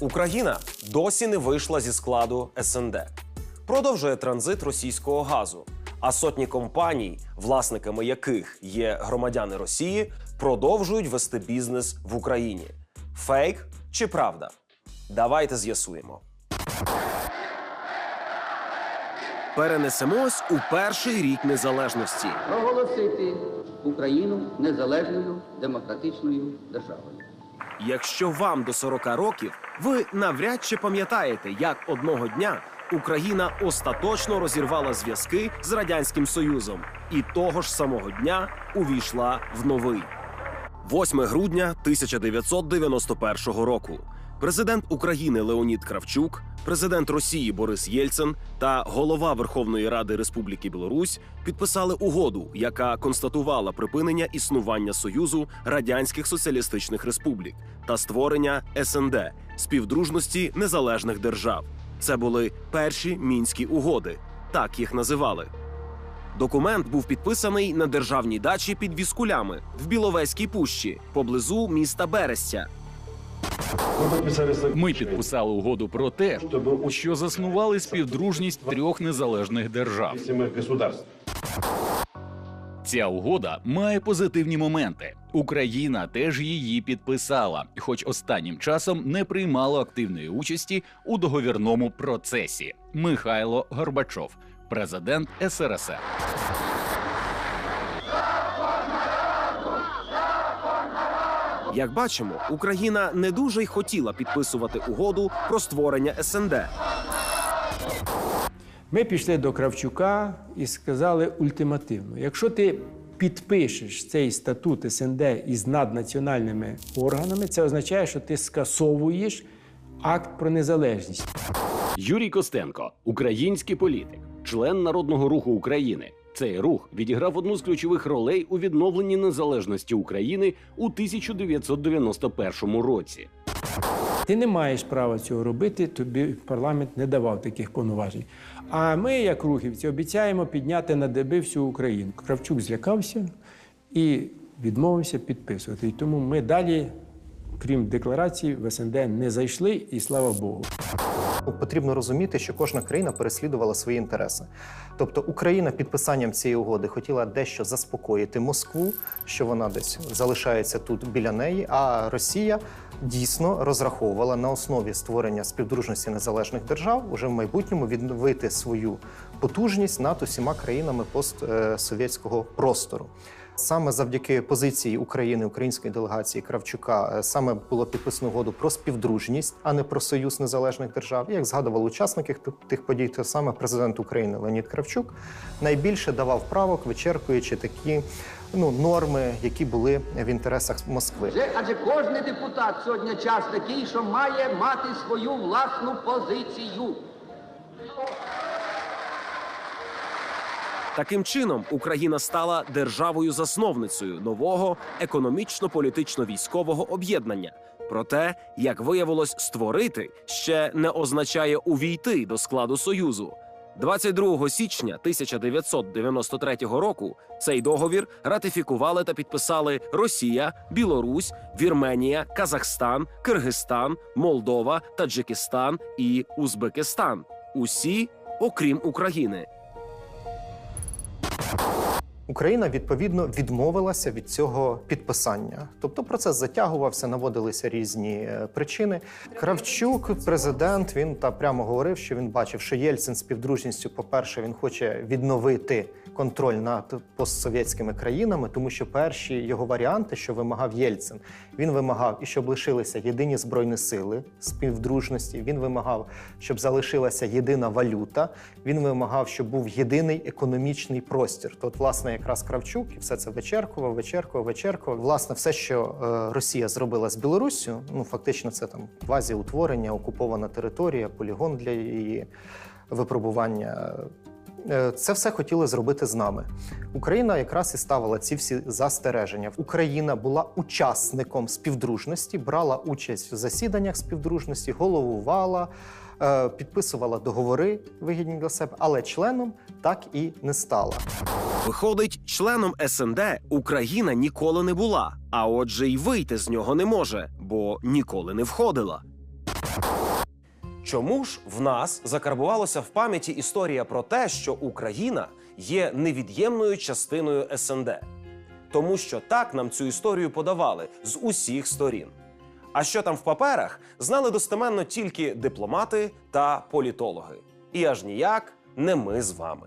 Україна досі не вийшла зі складу СНД, продовжує транзит російського газу. А сотні компаній, власниками яких є громадяни Росії, продовжують вести бізнес в Україні. Фейк чи правда? Давайте з'ясуємо. Перенесемось у перший рік незалежності. проголосити Україну незалежною демократичною державою. Якщо вам до 40 років, ви навряд чи пам'ятаєте, як одного дня Україна остаточно розірвала зв'язки з радянським Союзом, і того ж самого дня увійшла в новий. 8 грудня 1991 року. Президент України Леонід Кравчук, президент Росії Борис Єльцин та голова Верховної Ради Республіки Білорусь підписали угоду, яка констатувала припинення існування Союзу радянських соціалістичних республік та створення СНД співдружності незалежних держав. Це були перші мінські угоди, так їх називали. Документ був підписаний на державній дачі під Віскулями в Біловезькій пущі поблизу міста Берестя. Ми підписали угоду про те, що заснували співдружність трьох незалежних держав. Ця угода має позитивні моменти. Україна теж її підписала, хоч останнім часом не приймала активної участі у договірному процесі. Михайло Горбачов, президент СРСР. Як бачимо, Україна не дуже й хотіла підписувати угоду про створення СНД. Ми пішли до Кравчука і сказали ультимативно: якщо ти підпишеш цей статут СНД із наднаціональними органами, це означає, що ти скасовуєш акт про незалежність. Юрій Костенко, український політик, член Народного руху України. Цей рух відіграв одну з ключових ролей у відновленні незалежності України у 1991 році. Ти не маєш права цього робити, тобі парламент не давав таких повноважень. А ми, як рухівці, обіцяємо підняти на деби всю Україну. Кравчук злякався і відмовився підписувати. І тому ми далі, крім декларації, в СНД не зайшли, і слава Богу. Потрібно розуміти, що кожна країна переслідувала свої інтереси. Тобто Україна підписанням цієї угоди хотіла дещо заспокоїти Москву, що вона десь залишається тут біля неї. А Росія дійсно розраховувала на основі створення співдружності незалежних держав уже в майбутньому відновити свою потужність над усіма країнами постсовєтського простору. Саме завдяки позиції України, української делегації Кравчука, е, саме було підписано угоду про співдружність, а не про союз незалежних держав. Як згадували учасники тих подій, то саме президент України Леонід Кравчук найбільше давав правок, вичеркуючи такі ну норми, які були в інтересах Москви. Адже кожен депутат сьогодні час такий, що має мати свою власну позицію. Таким чином, Україна стала державою-засновницею нового економічно-політично-військового об'єднання. Проте, як виявилось, створити ще не означає увійти до складу союзу. 22 січня 1993 року цей договір ратифікували та підписали Росія, Білорусь, Вірменія, Казахстан, Киргизстан, Молдова, Таджикистан і Узбекистан. Усі, окрім України. Україна відповідно відмовилася від цього підписання. Тобто процес затягувався, наводилися різні е, причини. Кравчук, президент, він та прямо говорив, що він бачив, що Єльцин з співдружністю, по-перше, він хоче відновити контроль над постсовєтськими країнами, тому що перші його варіанти, що вимагав Єльцин, він вимагав і щоб лишилися єдині збройні сили співдружності. Він вимагав, щоб залишилася єдина валюта. Він вимагав, щоб був єдиний економічний простір. Тут, власне, якраз Кравчук і все це вичеркував, вичеркував, вичеркував. Власне, все, що е, Росія зробила з Білоруссю, ну фактично, це там квазі утворення, окупована територія, полігон для її випробування. Е, Це все хотіли зробити з нами. Україна якраз і ставила ці всі застереження. Україна була учасником співдружності, брала участь в засіданнях співдружності, головувала, е, підписувала договори вигідні для себе, але членом так і не стала. Виходить, членом СНД Україна ніколи не була, а отже, й вийти з нього не може, бо ніколи не входила. Чому ж в нас закарбувалося в пам'яті історія про те, що Україна є невід'ємною частиною СНД? Тому що так нам цю історію подавали з усіх сторін. А що там в паперах, знали достеменно тільки дипломати та політологи. І аж ніяк не ми з вами.